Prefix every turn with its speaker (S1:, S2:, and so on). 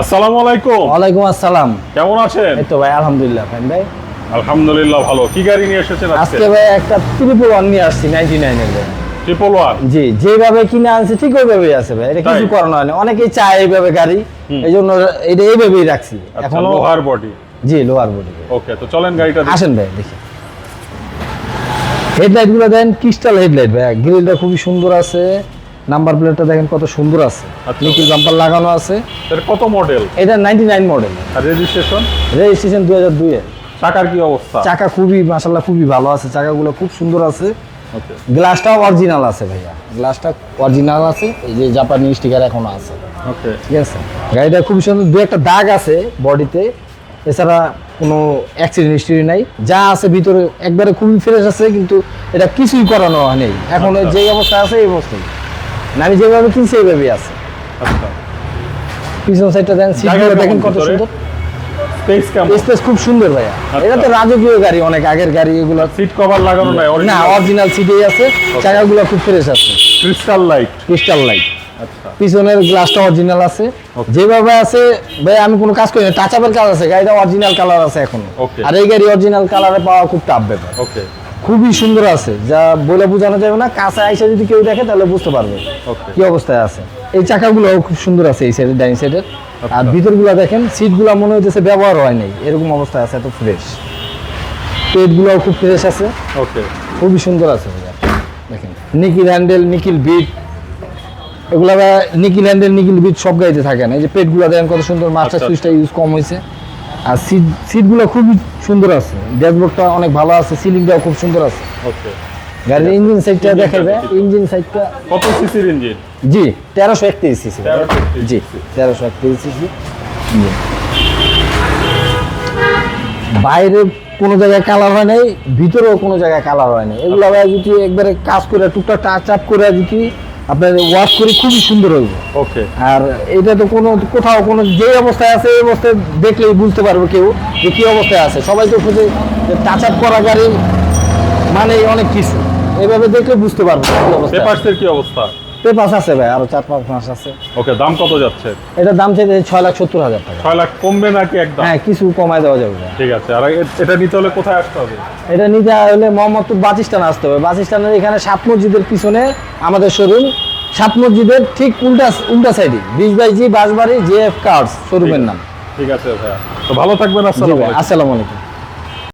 S1: আসসালামু আলাইকুম।
S2: ওয়ালাইকুম আসসালাম।
S1: কেমন আছেন?
S2: এই তো ভাই আলহামদুলিল্লাহ ফাইন ভাই।
S1: আলহামদুলিল্লাহ ভালো। কি গাড়ি নিয়ে এসেছেন আজকে?
S2: আজকে ভাই একটা ট্রিপল ওয়ান নিয়ে আসছি নাইনটি নাইনের ভাই।
S1: ট্রিপল ওয়ান
S2: জি যেভাবে কিনে আনছে ঠিক ওইভাবেই আছে ভাই। এটা কিছু? করানো হয়নি অনেকেই চায় এইভাবে গাড়ি এই জন্য এটা এইভাবেই রাখছি। এখনও
S1: লোহার বডি
S2: জি লোয়ার বডি
S1: ওকে তো চলেন গাড়িটা।
S2: আসেন ভাই দেখি। হেডলাইটগুলো দেন ক্রিস্টাল হেডলাইট ভাই। গ্রিলটা খুবই সুন্দর আছে। নাম্বার প্লেটটা দেখেন কত সুন্দর আছে।
S1: আচ্ছা।
S2: নিকিল বাম্পার লাগানো আছে।
S1: এর কত মডেল
S2: এটা নাইনটি নাইন মডেল
S1: আর রেজিস্ট্রেশন
S2: রেজিস্ট্রেশন দু হাজার দুইয়ের
S1: চাকার কি অবস্থা?
S2: চাকা খুবই মাসাল্লাহ খুবই ভালো আছে। চাকাগুলো খুব সুন্দর আছে।
S1: ওকে।
S2: গ্লাসটাও অরিজিনাল আছে ভাইয়া। গ্লাসটা অরিজিনাল আছে। এই যে জাপানি স্টিকার এখনও আছে।
S1: ওকে।
S2: ঠিক আছে? গাড়িটা খুবই সুন্দর। দু একটা দাগ আছে বডিতে এছাড়া কোনো অ্যাক্সিডেন্ট হিস্ট্রি নাই। যা আছে ভিতরে একবারে খুবই ফ্রেশ আছে কিন্তু এটা কিছুই করানো নেই। এখন
S1: আচ্ছা।
S2: যে অবস্থা আছে এই অবস্থায় না আমি যেভাবে কিনছি এইভাবেই আছে।
S1: আচ্ছা।
S2: পিছন সাইডটা দেখেন সিটগুলো দেখেন কত সুন্দর।
S1: স্পেস কেমন?
S2: স্পেস খুব সুন্দর ভাইয়া।
S1: আচ্ছা।
S2: এটা তো রাজকীয় গাড়ি অনেক আগের গাড়ি এগুলো।
S1: সিট কভার লাগানো নাই
S2: না
S1: অরিজিনাল
S2: সিটেই আছে। চাকাগুলো খুব ফ্রেশ আছে।
S1: ক্রিস্টাল লাইট
S2: ক্রিস্টাল লাইট পিছনের গ্লাসটা অরিজিনাল আছে। যেভাবে আছে ভাই আমি কোনো কাজ করি না। টাচ আপের কাজ আছে গাড়িটা অরিজিনাল কালার আছে এখন। আর এই গাড়ি অরিজিনাল কালারে পাওয়া খুব টাফ ব্যাপার।
S1: ওকে
S2: খুবই সুন্দর আছে। যা বলে বোঝানো যাবে না কাছে আইসা যদি কেউ দেখে তাহলে বুঝতে পারবে কি অবস্থায় আছে। এই চাকাগুলো খুব সুন্দর আছে এই সাইডের ডাইন সাইডের আর। ভিতরগুলো দেখেন সিটগুলো মনে হইতেছে ব্যবহার হয় নাই। এরকম অবস্থায় আছে এত ফ্রেশ পেটগুলো খুব ফ্রেশ আছে।
S1: ওকে
S2: খুবই সুন্দর আছে। দেখেন নিকিল হ্যান্ডেল নিকিল বিট। এগুলা নিকিল হ্যান্ডেল নিকিল বিট সব গাড়িতে থাকে না। এই যে পেটগুলো দেখেন কত সুন্দর মাস্টার
S1: আচ্ছা,
S2: সুইচটা ইউজ কম হয়েছে আর সিট সিটগুলো খুবই সুন্দর আছে। ড্যাশবোর্ডটা অনেক ভালো আছে সিলিংটাও খুব সুন্দর আছে।
S1: ওকে
S2: গাড়ির ইঞ্জিন সাইডটা দেখাবে ইঞ্জিন সাইডটা
S1: কত সিসির ইঞ্জিন
S2: জি তেরোশো একত্রিশ সিসি
S1: 1331
S2: জি তেরোশো একত্রিশ সিসি বাইরে কোনো জায়গায় কালার হয় নাই ভিতরেও কোনো জায়গায় কালার হয় নাই। এগুলো যদি একবারে কাজ করে টুকটাক টাচ আপ করে যদি আপনার ওয়াশ করে খুবই সুন্দর হইব।
S1: ওকে
S2: আর এটা তো কোনো কোথাও কোনো যে অবস্থায় আছে এই অবস্থায় দেখলেই বুঝতে পারবে কেউ যে কী অবস্থায় আছে। সবাই তো খুঁজে টাচ আপ করা গাড়ি মানে অনেক কিছু। এভাবে দেখলে বুঝতে পারব কি অবস্থা।
S1: কি অবস্থা?
S2: পেপাস আছে ভাই আরও চার পাঁচ মাস আছে।
S1: ওকে দাম কত যাচ্ছে?
S2: এটার দাম চাইছে ছয় লাখ সত্তর হাজার টাকা।
S1: ছয় লাখ কমবে নাকি একদম?
S2: হ্যাঁ কিছু কমায় দেওয়া যাবে।
S1: ঠিক আছে আর এটা নিতে হলে কোথায় আসতে হবে?
S2: এটা নিতে হলে মোহাম্মদপুর বাস স্ট্যান্ড আসতে হবে। বাস স্ট্যান্ডের এখানে সাত মসজিদের পিছনে আমাদের শোরুম। সাত মসজিদের ঠিক উল্টা উল্টা সাইডে বিশ বাই জি বাসবাড়ি জে এফ কার্স শোরুমের নাম।
S1: ঠিক আছে ভাইয়া। তো ভালো থাকবেন
S2: আসসালামু আলাইকুম।